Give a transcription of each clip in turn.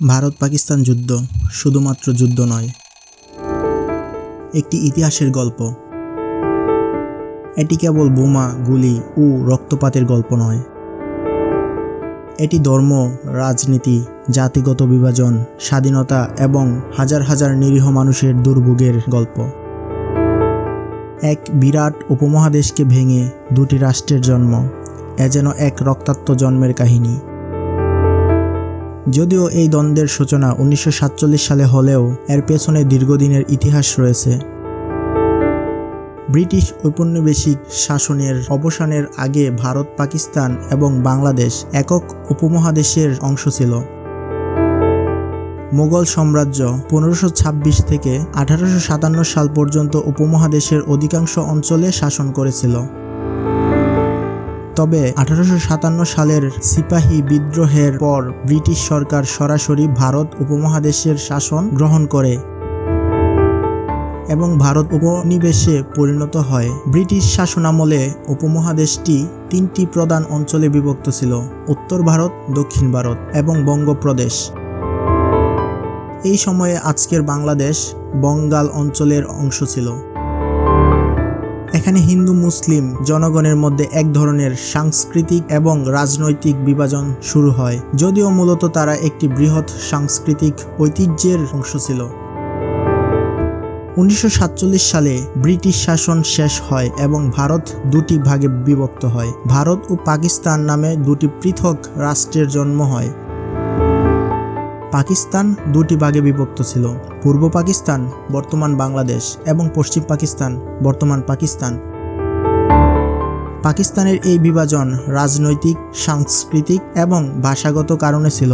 ভারত পাকিস্তান যুদ্ধ শুধুমাত্র যুদ্ধ নয়, একটি ইতিহাসের গল্প। এটি কেবল বোমা, গুলি ও রক্তপাতের গল্প নয়। এটি ধর্ম, রাজনীতি, জাতিগত বিভাজন, স্বাধীনতা এবং হাজার হাজার নিরীহ মানুষের দুর্ভোগের গল্প। এক বিরাট উপমহাদেশকে ভেঙে দুটি রাষ্ট্রের জন্ম, এ যেন এক রক্তাক্ত জন্মের কাহিনী। যদিও এই দ্বন্দ্বের সূচনা উনিশশো সাতচল্লিশ সালে হলেও এর পেছনে দীর্ঘদিনের ইতিহাস রয়েছে। ব্রিটিশ ঔপনিবেশিক শাসনের অবসানের আগে ভারত, পাকিস্তান এবং বাংলাদেশ একক উপমহাদেশের অংশ ছিল। মোগল সাম্রাজ্য পনেরোশো ছাব্বিশ থেকে আঠারোশো সাতান্ন সাল পর্যন্ত উপমহাদেশের অধিকাংশ অঞ্চলে শাসন করেছিল। তবে আঠারোশো সাতান্ন সালের সিপাহী বিদ্রোহের পর ব্রিটিশ সরকার সরাসরি ভারত উপমহাদেশের শাসন গ্রহণ করে এবং ভারত উপনিবেশে পরিণত হয়। ব্রিটিশ শাসনামলে উপমহাদেশটি তিনটি প্রধান অঞ্চলে বিভক্ত ছিল, উত্তর ভারত, দক্ষিণ ভারত এবং বঙ্গপ্রদেশ। এই সময়ে আজকের বাংলাদেশ বঙ্গাল অঞ্চলের অংশ ছিল। এখানে হিন্দু, মুসলিম জনগণের মধ্যে এক ধরনের সাংস্কৃতিক এবং রাজনৈতিক বিভাজন শুরু হয়, যদিও মূলত তারা একটি বৃহৎ সাংস্কৃতিক ঐতিহ্যের অংশ ছিল। উনিশশো সাতচল্লিশ সালে ব্রিটিশ শাসন শেষ হয় এবং ভারত দুটি ভাগে বিভক্ত হয়। ভারত ও পাকিস্তান নামে দুটি পৃথক রাষ্ট্রের জন্ম হয়। পাকিস্তান দুটি ভাগে বিভক্ত ছিল। পূর্ব পাকিস্তান, বর্তমান বাংলাদেশ এবং পশ্চিম পাকিস্তান, বর্তমান পাকিস্তান। পাকিস্তানের এই বিভাজন রাজনৈতিক, সাংস্কৃতিক এবং ভাষাগত কারণে ছিল।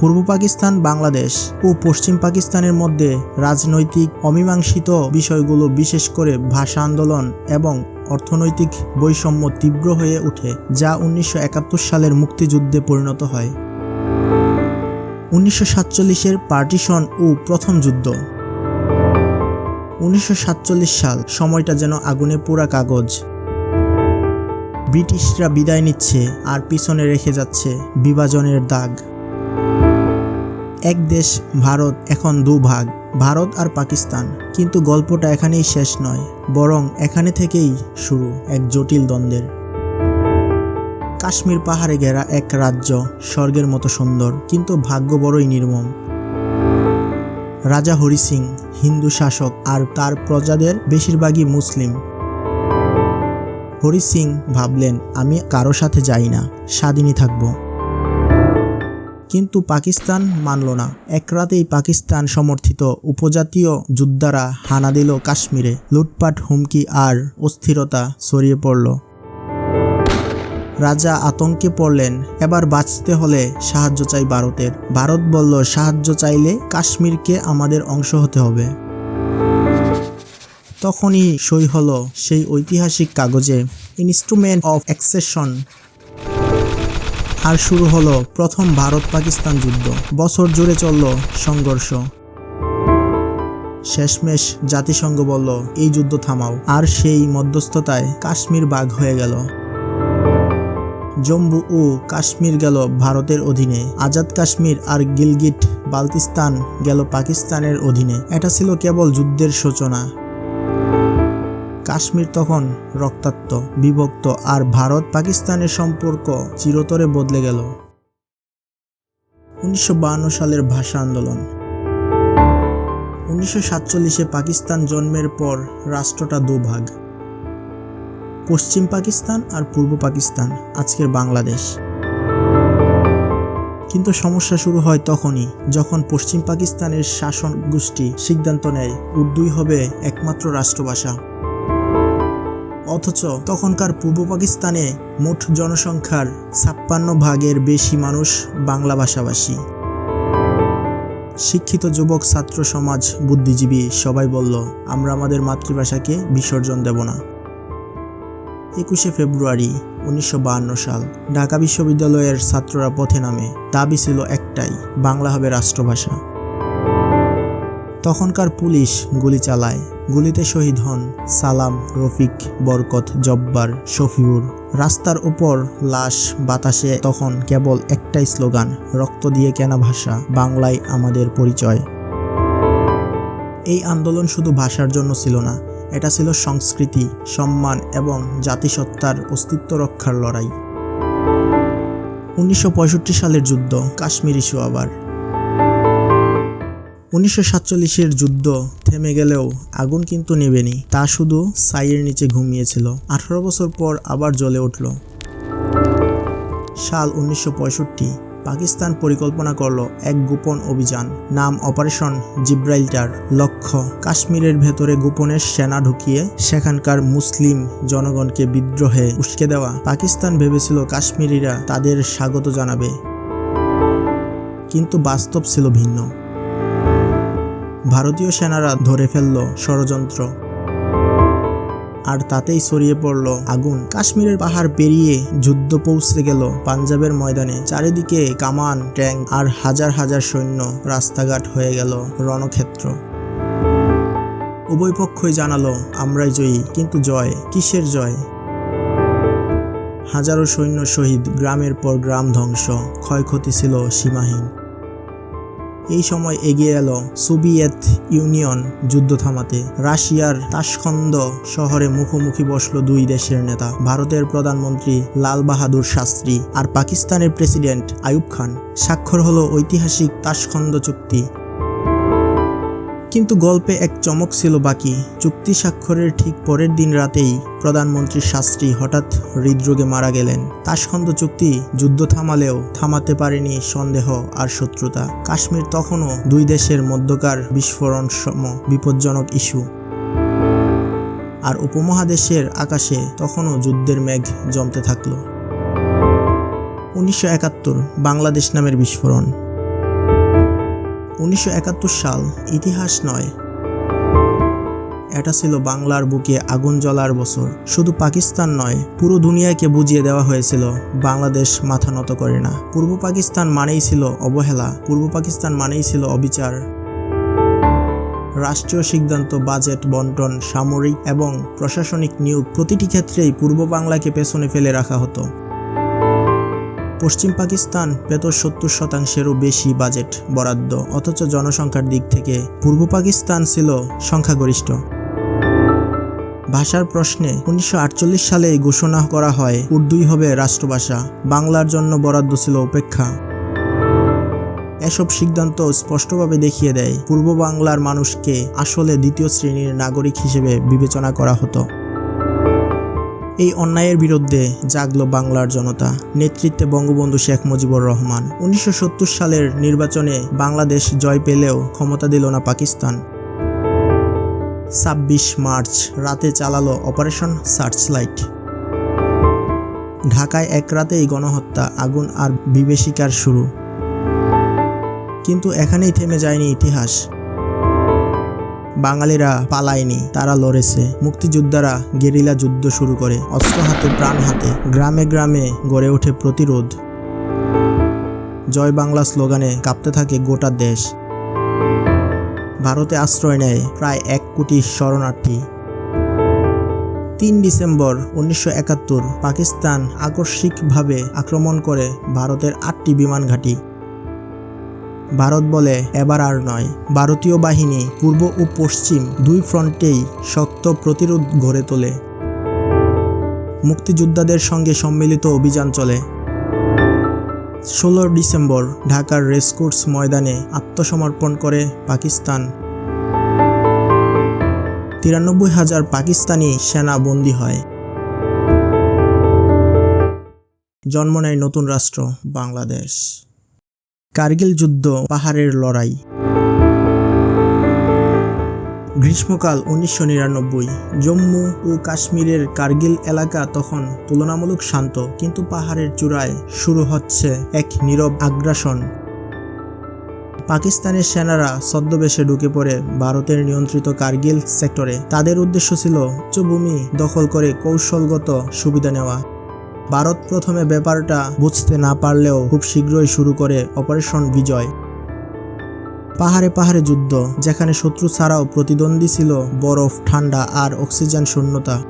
পূর্ব পাকিস্তান, বাংলাদেশ ও পশ্চিম পাকিস্তানের মধ্যে রাজনৈতিক অমীমাংসিত বিষয়গুলো বিশেষ করে ভাষা আন্দোলন এবং অর্থনৈতিক বৈষম্য তীব্র হয়ে ওঠে, যা উনিশশো একাত্তর সালের মুক্তিযুদ্ধে পরিণত হয়। উনিশশো সাতচল্লিশের পার্টিশন ও প্রথম যুদ্ধ। উনিশশো সাতচল্লিশ সাল, সময়টা যেন আগুনে পোড়া কাগজ। ব্রিটিশরা বিদায় নিচ্ছে আর পিছনে রেখে যাচ্ছে বিভাজনের দাগ। এক দেশ, ভারত, এখন দু ভাগ ভারত আর পাকিস্তান। কিন্তু গল্পটা এখানেই শেষ নয়, বরং এখানে থেকেই শুরু এক জটিল দ্বন্দ্বের। কাশ্মীর পাহাড়ে ঘেরা এক রাজ্য, স্বর্গের মতো সুন্দর, কিন্তু ভাগ্য বড়ই নির্মম। রাজা হরি সিং, হিন্দু শাসক আর তার প্রজাদের বেশিরভাগই মুসলিম। হরি সিং ভাবলেন, আমি কারও সাথে যাই না, স্বাধীনই থাকব। কিন্তু পাকিস্তান মানল না। এক রাতেই পাকিস্তান সমর্থিত উপজাতীয় যোদ্ধারা হানা দিল কাশ্মীরে। লুটপাট, হুমকি আর অস্থিরতা ছড়িয়ে পড়ল। রাজা আতঙ্কে পড়লেন। এবার বাঁচতে হলে সাহায্য চাই ভারতের। ভারত বলল, সাহায্য চাইলে কাশ্মীরকে আমাদের অংশ হতে হবে। তখনই সই হলো সেই ঐতিহাসিক কাগজে ইনস্ট্রুমেন্ট অফ অ্যাক্সেশন আর শুরু হলো প্রথম ভারত পাকিস্তান যুদ্ধ। বছর জুড়ে চলল সংঘর্ষ। শেষমেশ জাতিসংঘ বলল, এই যুদ্ধ থামাও। আর সেই মধ্যস্থতায় কাশ্মীর বাঘ হয়ে গেল। জম্মু ও কাশ্মীর গেল ভারতের অধীনে। আজাদ কাশ্মীর আর গিলগিট বালতিস্তান গেল পাকিস্তানের অধীনে। এটা ছিল কেবল যুদ্ধের সূচনা। কাশ্মীর তখন রক্তাক্ত, বিভক্ত আর ভারত পাকিস্তানের সম্পর্ক চিরতরে বদলে গেল। উনিশশো সালের ভাষা আন্দোলন। উনিশশো সাতচল্লিশে পাকিস্তান জন্মের পর রাষ্ট্রটা দুভাগ। পশ্চিম পাকিস্তান আর পূর্ব পাকিস্তান, আজকের বাংলাদেশ। কিন্তু সমস্যা শুরু হয় তখনই, যখন পশ্চিম পাকিস্তানের শাসন গোষ্ঠী সিদ্ধান্ত নেয়, উর্দুই হবে একমাত্র রাষ্ট্রভাষা। অথচ তখনকার পূর্ব পাকিস্তানে মোট জনসংখ্যার ছাপ্পান্ন ভাগের বেশি মানুষ বাংলা ভাষাভাষী। শিক্ষিত যুবক, ছাত্র, সমাজ, বুদ্ধিজীবী সবাই বলল, আমরা আমাদের মাতৃভাষাকে বিসর্জন দেব না। একুশে ফেব্রুয়ারি, উনিশশো সাল, ঢাকা বিশ্ববিদ্যালয়ের ছাত্ররা পথে নামে। দাবি ছিল একটাই, বাংলা হবে রাষ্ট্রভাষা। তখনকার পুলিশ গুলি চালায়। গুলিতে শহীদ হন সালাম, রফিক, বরকত, জব্বার, শফিউর। রাস্তার উপর লাশ বাতাসে তখন কেবল একটাই স্লোগান, রক্ত দিয়ে কেনা ভাষা, বাংলায় আমাদের পরিচয়। এই আন্দোলন শুধু ভাষার জন্য ছিল না এটা ছিল সংস্কৃতি, সম্মান এবং জাতিসত্তার অস্তিত্ব রক্ষার লড়াই। উনিশশো পঁয়ষট্টি সালের যুদ্ধ, কাশ্মীর ইস্যু আবার উনিশশো সাতচল্লিশের যুদ্ধ থেমে গেলেও আগুন কিন্তু নেবেনি, তা শুধু সাইয়ের নিচে ঘুমিয়েছিল। আঠারো বছর পর আবার জ্বলে উঠল। সাল উনিশশো পঁয়ষট্টি পাকিস্তান পরিকল্পনা করল এক গোপন অভিযান। নাম অপারেশন জিব্রাইল্টার। লক্ষ্য, কাশ্মীরের ভেতরে গোপনে সেনা ঢুকিয়ে সেখানকার মুসলিম জনগণকে বিদ্রোহে উস্কে দেওয়া। পাকিস্তান ভেবেছিল কাশ্মীরিরা তাদের স্বাগত জানাবে। কিন্তু বাস্তব ছিল ভিন্ন। ভারতীয় সেনারা ধরে ফেলল ষড়যন্ত্র। আর তাতেই ছড়িয়ে পড়ল আগুন। কাশ্মীরের পাহাড় পেরিয়ে যুদ্ধ পৌঁছে গেল পাঞ্জাবের ময়দানে। চারিদিকে কামান, ট্যাঙ্ক আর হাজার হাজার সৈন্য রাস্তাঘাট হয়ে গেল রণক্ষেত্র। উভয় পক্ষই জানালো, আমরাই জয়ী, কিন্তু জয় কিসের জয়? হাজারো সৈন্য শহীদ, গ্রামের পর গ্রাম ধ্বংস, ক্ষয়ক্ষতি ছিল সীমাহীন। এই সময় এগিয়ে এলো সোভিয়েত ইউনিয়ন যুদ্ধ থামাতে। রাশিয়ার তাসখন্দ শহরে মুখোমুখি বসল দুই দেশের নেতা, ভারতের প্রধানমন্ত্রী লাল বাহাদুর শাস্ত্রী আর পাকিস্তানের প্রেসিডেন্ট আয়ুব খান। স্বাক্ষর হলো ঐতিহাসিক তাসখন্দ চুক্তি। কিন্তু গল্পে এক চমক ছিল বাকি। চুক্তি স্বাক্ষরের ঠিক পরের দিন রাতেই প্রধানমন্ত্রী শাস্ত্রী হঠাৎ হৃদরোগে মারা গেলেন। তাসখন্দ চুক্তি যুদ্ধ থামালেও থামাতে পারেনি সন্দেহ আর শত্রুতা। কাশ্মীর তখনও দুই দেশের মধ্যকার বিস্ফোরণ সম বিপজ্জনক ইস্যু। আর উপমহাদেশের আকাশে তখনও যুদ্ধের মেঘ জমতে থাকল। উনিশশো একাত্তর, বাংলাদেশ নামের বিস্ফোরণ। উনিশশো একাত্তর সাল, ইতিহাস নয়। এটা ছিল বাংলার বুকে আগুন জ্বলার বছর। শুধু পাকিস্তান নয়, পুরো দুনিয়াকে বুঝিয়ে দেওয়া হয়েছিল, বাংলাদেশ মাথা নত করে না। পূর্ব পাকিস্তান মানেই ছিল অবহেলা, পূর্ব পাকিস্তান মানেই ছিল অবিচার। রাষ্ট্রীয় সিদ্ধান্ত, বাজেট, বন্টন, সামরিক এবং প্রশাসনিক নিয়োগ প্রতিটি ক্ষেত্রেই পূর্ব বাংলাকে পেছনে ফেলে রাখা হতো। পশ্চিম পাকিস্তান পেত সত্তর শতাংশেরও বেশি বাজেট বরাদ্দ, অথচ জনসংখ্যার দিক থেকে পূর্ব পাকিস্তান ছিল সংখ্যাগরিষ্ঠ। ভাষার প্রশ্নে উনিশশো আটচল্লিশ সালে ঘোষণা করা হয়, উর্দুই হবে রাষ্ট্রভাষা, বাংলার জন্য বরাদ্দ ছিল উপেক্ষা এসব সিদ্ধান্ত স্পষ্টভাবে দেখিয়ে দেয়, পূর্ব বাংলার মানুষকে আসলে দ্বিতীয় শ্রেণির নাগরিক হিসেবে বিবেচনা করা হতো। এই অন্যায়ের বিরুদ্ধে জাগলো বাংলার জনতা। নেতৃত্বে বঙ্গবন্ধু শেখ মুজিবুর রহমান। উনিশশো সত্তর সালের নির্বাচনে বাংলাদেশ জয় পেলেও ক্ষমতা দিল না পাকিস্তান। ছাব্বিশ মার্চ রাতে চালালো অপারেশন সার্চলাইট। ঢাকায় এক রাতেই গণহত্যা, আগুন আর বিবেশিকার শুরু। কিন্তু এখানেই থেমে যায়নি ইতিহাস। বাঙালিরা পালায়নি, তারা লড়েছে। মুক্তিযোদ্ধারা গেরিলা যুদ্ধ শুরু করে, অস্ত্র হাতে, প্রাণ হাতে, গ্রামে গ্রামে গড়ে ওঠে প্রতিরোধ। জয় বাংলা স্লোগানে কাঁপতে থাকে গোটা দেশ। ভারতে আশ্রয় নেয় প্রায় এক কোটি শরণার্থী। তিন ডিসেম্বর উনিশশো একাত্তর পাকিস্তান আকস্মিকভাবে আক্রমণ করে ভারতের আটটি বিমান ঘাঁটি। ভারত বলে এবার আর নয়। ভারতীয় বাহিনী পূর্ব ও পশ্চিম দুই ফ্রন্টেই শক্ত প্রতিরোধ গড়ে তোলে। মুক্তিযোদ্ধাদের সঙ্গে সম্মিলিত অভিযান চলে। ষোলো ডিসেম্বর ঢাকার রেসকোর্স ময়দানে আত্মসমর্পণ করে পাকিস্তান। তিরানব্বই হাজার পাকিস্তানি সেনা বন্দী হয়। জন্ম নেয় নতুন রাষ্ট্র, বাংলাদেশ। কার্গিল যুদ্ধ, পাহাড়ের লড়াই। গ্রীষ্মকাল উনিশশো নিরানব্বই। জম্মু ও কাশ্মীরের কার্গিল এলাকা তখন তুলনামূলক শান্ত, কিন্তু পাহাড়ের চূড়ায় শুরু হচ্ছে এক নীরব আগ্রাসন। পাকিস্তানের সেনারা ছদ্মবেশে ঢুকে পড়ে ভারতের নিয়ন্ত্রিত কার্গিল সেক্টরে। তাদের উদ্দেশ্য ছিল উচ্চভূমি দখল করে কৌশলগত সুবিধা নেওয়া। ভারত প্রথমে ব্যাপারটা বুঝতে না পারলেও খুব শীঘ্রই শুরু করে অপারেশন বিজয়। পাহাড়ে পাহাড়ে যুদ্ধ, যেখানে শত্রু ছাড়াও প্রতিদ্বন্দ্বী ছিল বরফ, ঠান্ডা আর অক্সিজেন শূন্যতা।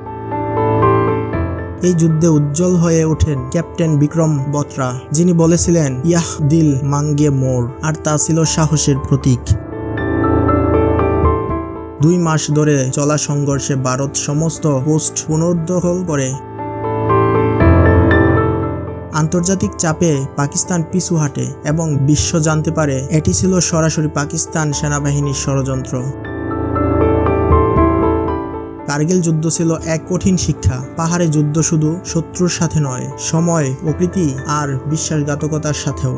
এই যুদ্ধে উজ্জ্বল হয়ে ওঠেন ক্যাপ্টেন বিক্রম বত্রা, যিনি বলেছিলেন, ইয়াহ দিল মাঙ্গে মোর আর তা ছিল সাহসের প্রতীক। দুই মাস ধরে চলা সংঘর্ষে ভারত সমস্ত পোস্ট পুনর্দখল করে। আন্তর্জাতিক চাপে পাকিস্তান পিছু হাঁটে এবং বিশ্ব জানতে পারে এটি ছিল সরাসরি পাকিস্তান সেনাবাহিনীর ষড়যন্ত্র। কার্গিল যুদ্ধ ছিল এক কঠিন শিক্ষা। পাহাড়ে যুদ্ধ শুধু শত্রুর সাথে নয়, সময়, প্রকৃতি আর বিশ্বাসঘাতকতার সাথেও।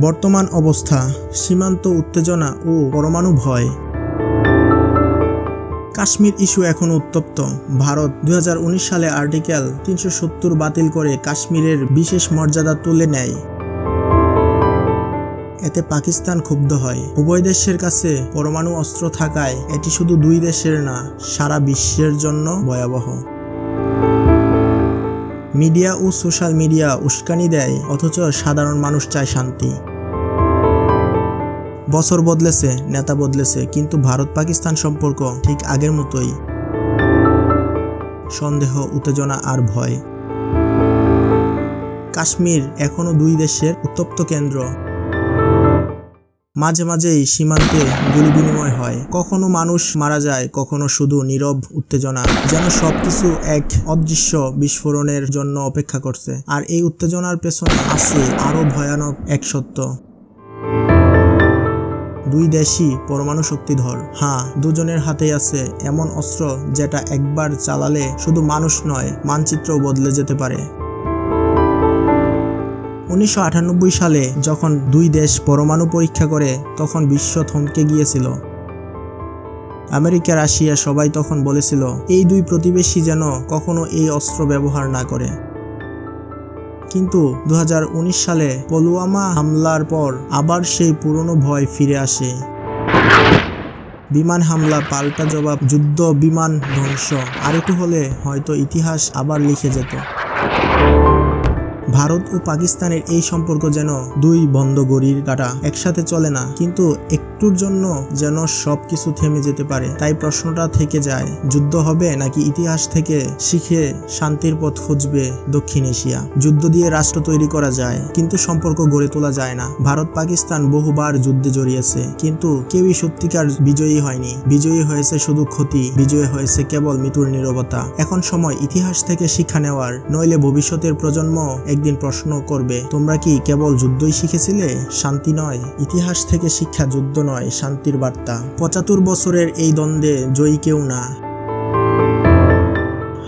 বর্তমান অবস্থা, সীমান্ত উত্তেজনা ও পরমাণু ভয়। কাশ্মীর ইস্যু এখন উত্তপ্ত। ভারত দু হাজার উনিশ সালে আর্টিকেল তিনশো সত্তর বাতিল করে কাশ্মীরের বিশেষ মর্যাদা তুলে নেয়। এতে পাকিস্তান ক্ষুব্ধ হয়। উভয় দেশের কাছে পরমাণু অস্ত্র থাকায় এটি শুধু দুই দেশের না, সারা বিশ্বের জন্য ভয়াবহ। মিডিয়া ও সোশ্যাল মিডিয়া উস্কানি দেয়, অথচ সাধারণ মানুষ চায় শান্তি। বছর বদলেছে, নেতা বদলেছে, কিন্তু ভারত পাকিস্তান সম্পর্ক ঠিক আগের মতোই। সন্দেহ, উত্তেজনা আর ভয়। কাশ্মীর এখনও দুই দেশের উত্তপ্ত কেন্দ্র। মাঝে মাঝেই সীমান্তে গুলি বিনিময় হয়। কখনো মানুষ মারা যায়, কখনো শুধু নীরব উত্তেজনা। যেন সবকিছু এক অদৃশ্য বিস্ফোরণের জন্য অপেক্ষা করছে। আর এই উত্তেজনার পেছনে আছে আরও ভয়ানক এক সত্য। দুই দেশই পরমাণু শক্তিধর। হ্যাঁ দুজনের হাতে আছে এমন অস্ত্র যেটা একবার চালালে শুধু মানুষ নয়, মানচিত্রও বদলে যেতে পারে। উনিশশো আটানব্বই সালে যখন দুই দেশ পরমাণু পরীক্ষা করে, তখন বিশ্ব থমকে গিয়েছিল। আমেরিকা, রাশিয়া সবাই তখন বলেছিল, এই দুই প্রতিবেশী যেন কখনো এই অস্ত্র ব্যবহার না করে। কিন্তু দু হাজার উনিশ সালে পলুয়ামা হামলার পর আবার সেই পুরনো ভয় ফিরে আসে। বিমান হামলা, পাল্টা জবাব, যুদ্ধ, বিমান ধ্বংস, আরেকটু হলে হয়তো ইতিহাস আবার লিখে যেত। ভারত ও পাকিস্তানের এই সম্পর্ক যেন দুই বন্ধ গড়ির কাটা। একসাথে চলে না, কিন্তু একটুর জন্য যেন সবকিছু থেমে যেতে পারে। তাই প্রশ্নটা থেকে যায়, যুদ্ধ হবে নাকি ইতিহাস থেকে শিখে শান্তির পথ খুঁজবে দক্ষিণ এশিয়া? যুদ্ধ দিয়ে রাষ্ট্র তৈরি করা যায়, কিন্তু সম্পর্ক গড়ে তোলা যায় না। ভারত পাকিস্তান বহুবার যুদ্ধে জড়িয়েছে, কিন্তু কেউই সত্যিকার বিজয়ী হয়নি। বিজয়ী হয়েছে শুধু ক্ষতি, বিজয়ী হয়েছে কেবল মৃত্যুর নীরবতা। এখন সময় ইতিহাস থেকে শিক্ষা নেওয়ার, নইলে ভবিষ্যতের প্রজন্ম একদিন প্রশ্ন করবে? তোমরা কি কেবল যুদ্ধই শিখেছিলে? শান্তি নয়, ইতিহাস থেকে শিক্ষা যুদ্ধ নয়, শান্তির বার্তা। পঁচাত্তর বছরের এই দ্বন্দ্বে জয়ী কেউ না।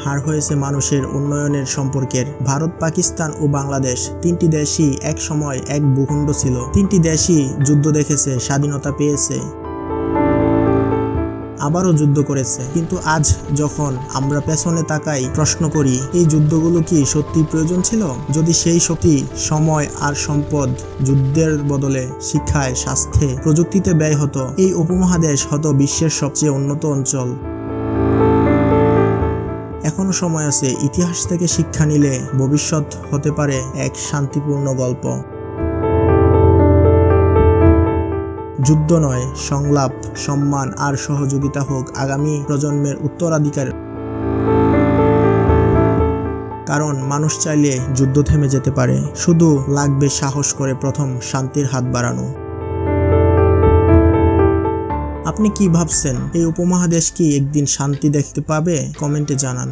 হার হয়েছে মানুষের উন্নয়নের সম্পর্কের। ভারত, পাকিস্তান ও বাংলাদেশ তিনটি দেশই এক সময় এক ভূখণ্ড ছিল। তিনটি দেশই যুদ্ধ দেখেছে, স্বাধীনতা পেয়েছে। আবারও যুদ্ধ করেছে। কিন্তু আজ যখন আমরা পেছনে তাকাই, প্রশ্ন করি, এই যুদ্ধগুলো কি সত্যি প্রয়োজন ছিল? যদি সেই শক্তি সময় আর সম্পদ যুদ্ধের বদলে শিক্ষায়, স্বাস্থ্যে, প্রযুক্তিতে ব্যয় হতো, এই উপমহাদেশ হতো বিশ্বের সবচেয়ে উন্নত অঞ্চল। এখনও সময় আছে ইতিহাস থেকে শিক্ষা নিলে ভবিষ্যৎ হতে পারে এক শান্তিপূর্ণ গল্প। যুদ্ধ নয়, সংলাপ, সম্মান আর সহযোগিতা হোক আগামী প্রজন্মের উত্তরাধিকার। কারণ মানুষ চাইলে যুদ্ধ থেমে যেতে পারে, শুধু লাগবে সাহস করে প্রথম শান্তির হাত বাড়ানো। আপনি কি ভাবছেন, এই উপমহাদেশ কি একদিন শান্তি দেখতে পাবে? কমেন্টে জানান।